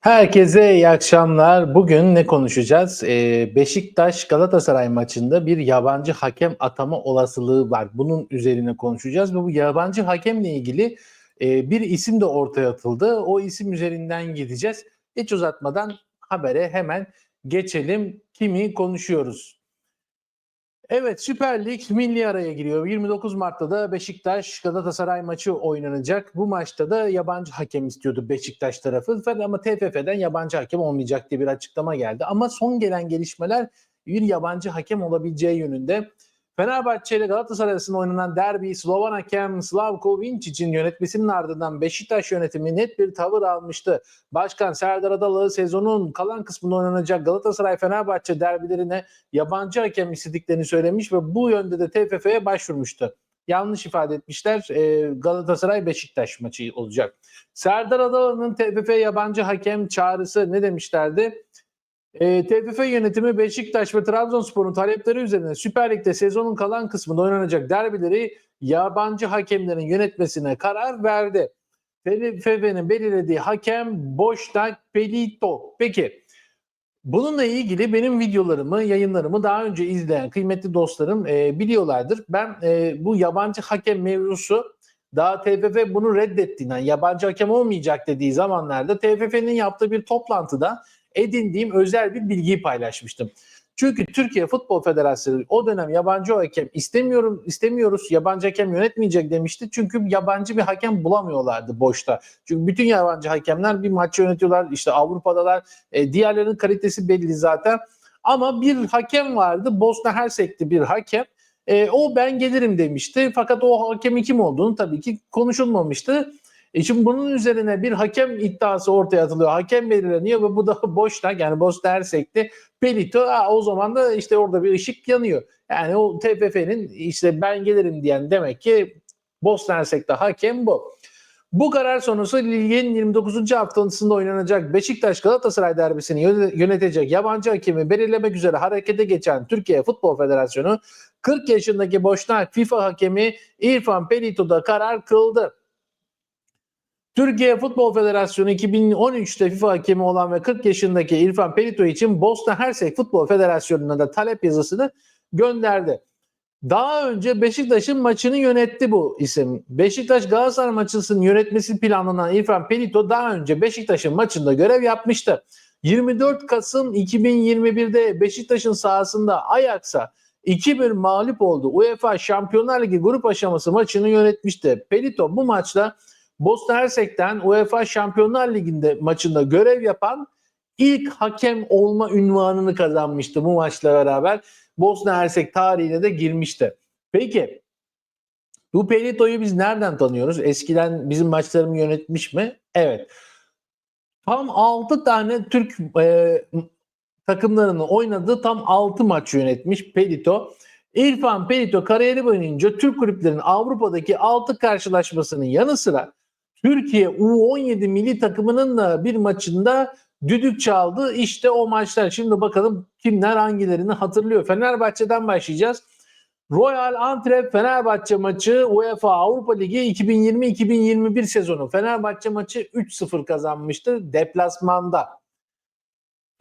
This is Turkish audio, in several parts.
Herkese iyi akşamlar. Bugün ne konuşacağız? Ee, Beşiktaş Galatasaray maçında bir yabancı hakem atama olasılığı var. Bunun üzerine konuşacağız ve bu yabancı hakemle ilgili e, bir isim de ortaya atıldı. O isim üzerinden gideceğiz. Hiç uzatmadan habere hemen geçelim. Kimi konuşuyoruz? Evet Süper Lig milli araya giriyor. 29 Mart'ta da Beşiktaş Galatasaray maçı oynanacak. Bu maçta da yabancı hakem istiyordu Beşiktaş tarafı. Ama TFF'den yabancı hakem olmayacak diye bir açıklama geldi. Ama son gelen gelişmeler bir yabancı hakem olabileceği yönünde. Fenerbahçe ile Galatasaray arasında oynanan derbi Slovan hakem Slavko Vincic'in yönetmesinin ardından Beşiktaş yönetimi net bir tavır almıştı. Başkan Serdar Adalı sezonun kalan kısmında oynanacak Galatasaray-Fenerbahçe derbilerine yabancı hakem istediklerini söylemiş ve bu yönde de TFF'ye başvurmuştu. Yanlış ifade etmişler. Ee, Galatasaray-Beşiktaş maçı olacak. Serdar Adalı'nın TFF yabancı hakem çağrısı ne demişlerdi? E, TFF yönetimi Beşiktaş ve Trabzonspor'un talepleri üzerine Süper Lig'de sezonun kalan kısmında oynanacak derbileri yabancı hakemlerin yönetmesine karar verdi. TFF'nin belirlediği hakem Boşnak Pelito. Peki bununla ilgili benim videolarımı, yayınlarımı daha önce izleyen kıymetli dostlarım e, biliyorlardır. Ben e, bu yabancı hakem mevzusu daha TFF bunu reddettiğinden, yabancı hakem olmayacak dediği zamanlarda TFF'nin yaptığı bir toplantıda edindiğim özel bir bilgiyi paylaşmıştım. Çünkü Türkiye Futbol Federasyonu o dönem yabancı hakem istemiyorum istemiyoruz yabancı hakem yönetmeyecek demişti. Çünkü yabancı bir hakem bulamıyorlardı boşta. Çünkü bütün yabancı hakemler bir maçı yönetiyorlar. İşte Avrupa'dalar. E, diğerlerinin kalitesi belli zaten. Ama bir hakem vardı. Bosna Hersek'ti bir hakem. E, o ben gelirim demişti. Fakat o hakemin kim olduğunu tabii ki konuşulmamıştı. E şimdi bunun üzerine bir hakem iddiası ortaya atılıyor. Hakem belirleniyor ve bu da boşta yani boş dersekti. Pelito ha, o zaman da işte orada bir ışık yanıyor. Yani o TFF'nin işte ben gelirim diyen demek ki Bosna Hersek'te hakem bu. Bu karar sonrası ligin 29. haftasında oynanacak Beşiktaş Galatasaray derbisini yönetecek yabancı hakemi belirlemek üzere harekete geçen Türkiye Futbol Federasyonu 40 yaşındaki boşnak FIFA hakemi İrfan Pelito'da karar kıldı. Türkiye Futbol Federasyonu 2013'te FIFA hakemi olan ve 40 yaşındaki İrfan Pelito için Bosna Hersek Futbol Federasyonu'na da talep yazısını gönderdi. Daha önce Beşiktaş'ın maçını yönetti bu isim. Beşiktaş Galatasaray maçının yönetmesi planlanan İrfan Pelito daha önce Beşiktaş'ın maçında görev yapmıştı. 24 Kasım 2021'de Beşiktaş'ın sahasında Ajax'a 2-1 mağlup oldu. UEFA Şampiyonlar Ligi grup aşaması maçını yönetmişti. Pelito bu maçta Bosna Hersek'ten UEFA Şampiyonlar Ligi'nde maçında görev yapan ilk hakem olma ünvanını kazanmıştı bu maçla beraber. Bosna Hersek tarihine de girmişti. Peki bu Pelito'yu biz nereden tanıyoruz? Eskiden bizim maçlarımı yönetmiş mi? Evet. Tam 6 tane Türk e, takımlarının oynadığı tam 6 maç yönetmiş Pelito. İrfan Pelito kariyeri boyunca Türk kulüplerinin Avrupa'daki 6 karşılaşmasının yanı sıra Türkiye U17 milli takımının da bir maçında düdük çaldı. İşte o maçlar. Şimdi bakalım kimler hangilerini hatırlıyor. Fenerbahçe'den başlayacağız. Royal Antwerp Fenerbahçe maçı UEFA Avrupa Ligi 2020-2021 sezonu. Fenerbahçe maçı 3-0 kazanmıştı deplasmanda.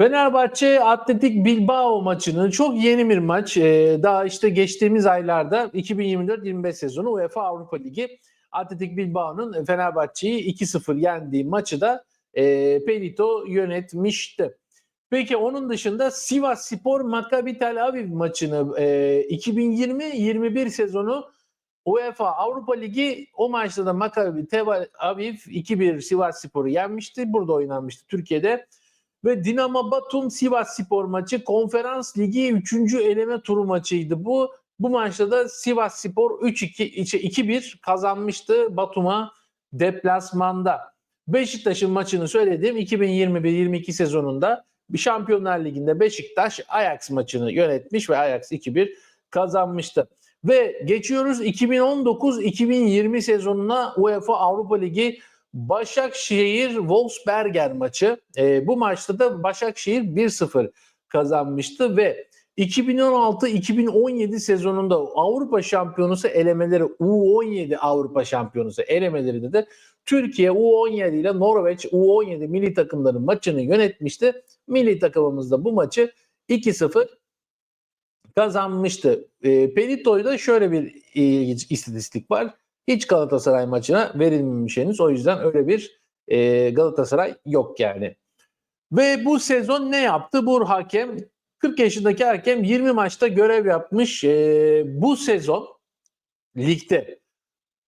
Fenerbahçe Atletik Bilbao maçını çok yeni bir maç. Ee, daha işte geçtiğimiz aylarda 2024-25 sezonu UEFA Avrupa Ligi Atletik Bilbao'nun Fenerbahçe'yi 2-0 yendiği maçı da e, Pelito yönetmişti. Peki onun dışında Sivas Spor Maccabi Tel Aviv maçını e, 2020-21 sezonu UEFA Avrupa Ligi o maçta da Maccabi Tel Aviv 2-1 Sivas Spor'u yenmişti. Burada oynanmıştı Türkiye'de. Ve Dinamo Batum Sivas Spor maçı Konferans Ligi 3. eleme turu maçıydı bu. Bu maçta da Sivas Spor 3-2 2-1 kazanmıştı Batum'a deplasmanda. Beşiktaş'ın maçını söyledim. 2021-22 sezonunda bir Şampiyonlar Ligi'nde Beşiktaş Ajax maçını yönetmiş ve Ajax 2-1 kazanmıştı. Ve geçiyoruz 2019-2020 sezonuna UEFA Avrupa Ligi Başakşehir Wolfsberger maçı. E, bu maçta da Başakşehir 1-0 kazanmıştı ve 2016-2017 sezonunda Avrupa Şampiyonası elemeleri U17 Avrupa Şampiyonası elemelerinde de Türkiye U17 ile Norveç U17 milli takımların maçını yönetmişti. Milli takımımız da bu maçı 2-0 kazanmıştı. E, Pelito'da şöyle bir e, istatistik var. Hiç Galatasaray maçına verilmemiş henüz. O yüzden öyle bir e, Galatasaray yok yani. Ve bu sezon ne yaptı? Bu hakem 40 yaşındaki hakem 20 maçta görev yapmış. E, bu sezon ligde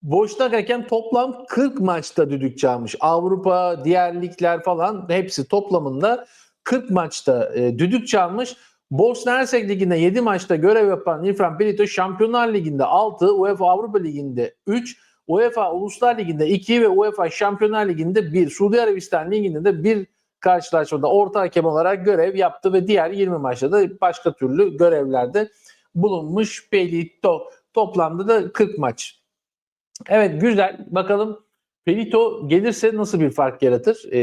boşnak hakem toplam 40 maçta düdük çalmış. Avrupa, diğer ligler falan hepsi toplamında 40 maçta e, düdük çalmış. Bosna Hersek Ligi'nde 7 maçta görev yapan İrfan Pelito Şampiyonlar Ligi'nde 6, UEFA Avrupa Ligi'nde 3, UEFA Uluslar Ligi'nde 2 ve UEFA Şampiyonlar Ligi'nde 1, Suudi Arabistan Ligi'nde de bir karşılaşmada orta hakem olarak görev yaptı ve diğer 20 maçta da başka türlü görevlerde bulunmuş Pelito. Toplamda da 40 maç. Evet güzel. Bakalım Pelito gelirse nasıl bir fark yaratır? E,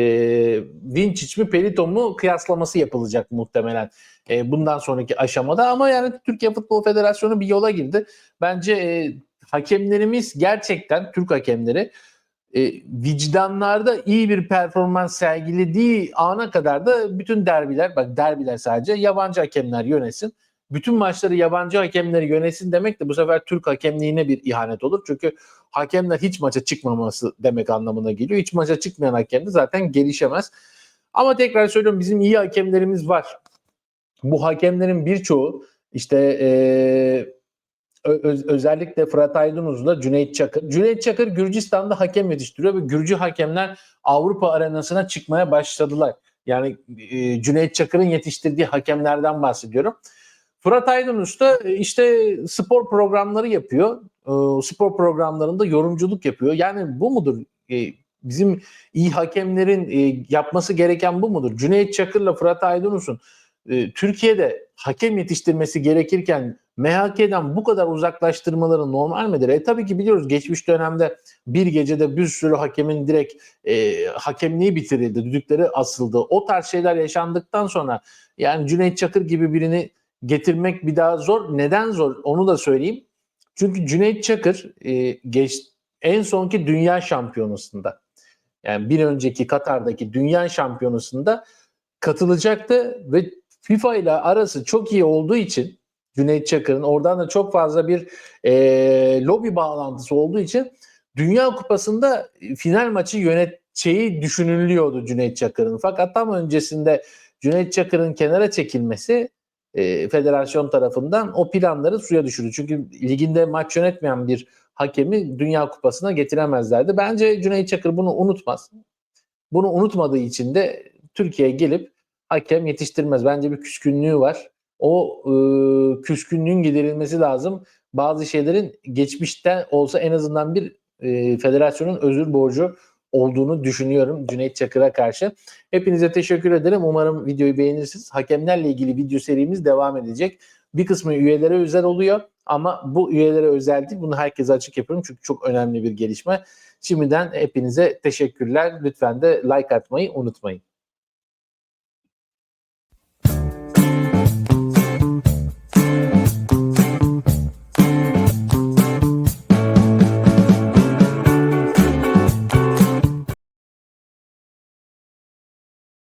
Vinčić mi Pelito mu kıyaslaması yapılacak muhtemelen e, bundan sonraki aşamada. Ama yani Türkiye Futbol Federasyonu bir yola girdi. Bence e, hakemlerimiz gerçekten Türk hakemleri e, vicdanlarda iyi bir performans sergilediği ana kadar da bütün derbiler, bak derbiler sadece yabancı hakemler yönetsin. Bütün maçları yabancı hakemleri yönetsin demek de bu sefer Türk hakemliğine bir ihanet olur. Çünkü hakemler hiç maça çıkmaması demek anlamına geliyor. Hiç maça çıkmayan hakem de zaten gelişemez. Ama tekrar söylüyorum bizim iyi hakemlerimiz var. Bu hakemlerin birçoğu işte ee, öz, özellikle Fırat Aydınuz'la Cüneyt Çakır. Cüneyt Çakır Gürcistan'da hakem yetiştiriyor ve Gürcü hakemler Avrupa arenasına çıkmaya başladılar. Yani e, Cüneyt Çakır'ın yetiştirdiği hakemlerden bahsediyorum. Fırat Aydınus da işte spor programları yapıyor. E, spor programlarında yorumculuk yapıyor. Yani bu mudur? E, bizim iyi hakemlerin e, yapması gereken bu mudur? Cüneyt Çakır'la Fırat Aydınus'un e, Türkiye'de hakem yetiştirmesi gerekirken MHK'den bu kadar uzaklaştırmaları normal midir? E tabii ki biliyoruz geçmiş dönemde bir gecede bir sürü hakemin direkt e, hakemliği bitirildi, düdükleri asıldı. O tarz şeyler yaşandıktan sonra yani Cüneyt Çakır gibi birini getirmek bir daha zor. Neden zor? Onu da söyleyeyim. Çünkü Cüneyt Çakır e, geç en sonki dünya şampiyonasında yani bir önceki Katar'daki dünya şampiyonasında katılacaktı ve FIFA ile arası çok iyi olduğu için Cüneyt Çakır'ın oradan da çok fazla bir e, lobi bağlantısı olduğu için Dünya Kupası'nda final maçı yöneteceği düşünülüyordu Cüneyt Çakır'ın. Fakat tam öncesinde Cüneyt Çakır'ın kenara çekilmesi e, federasyon tarafından o planları suya düşürdü. Çünkü liginde maç yönetmeyen bir hakemi Dünya Kupası'na getiremezlerdi. Bence Cüneyt Çakır bunu unutmaz. Bunu unutmadığı için de Türkiye'ye gelip hakem yetiştirmez. Bence bir küskünlüğü var. O e, küskünlüğün giderilmesi lazım. Bazı şeylerin geçmişte olsa en azından bir e, federasyonun özür borcu olduğunu düşünüyorum Cüneyt Çakır'a karşı. Hepinize teşekkür ederim. Umarım videoyu beğenirsiniz. Hakemlerle ilgili video serimiz devam edecek. Bir kısmı üyelere özel oluyor ama bu üyelere özel değil. Bunu herkese açık yapıyorum çünkü çok önemli bir gelişme. Şimdiden hepinize teşekkürler. Lütfen de like atmayı unutmayın.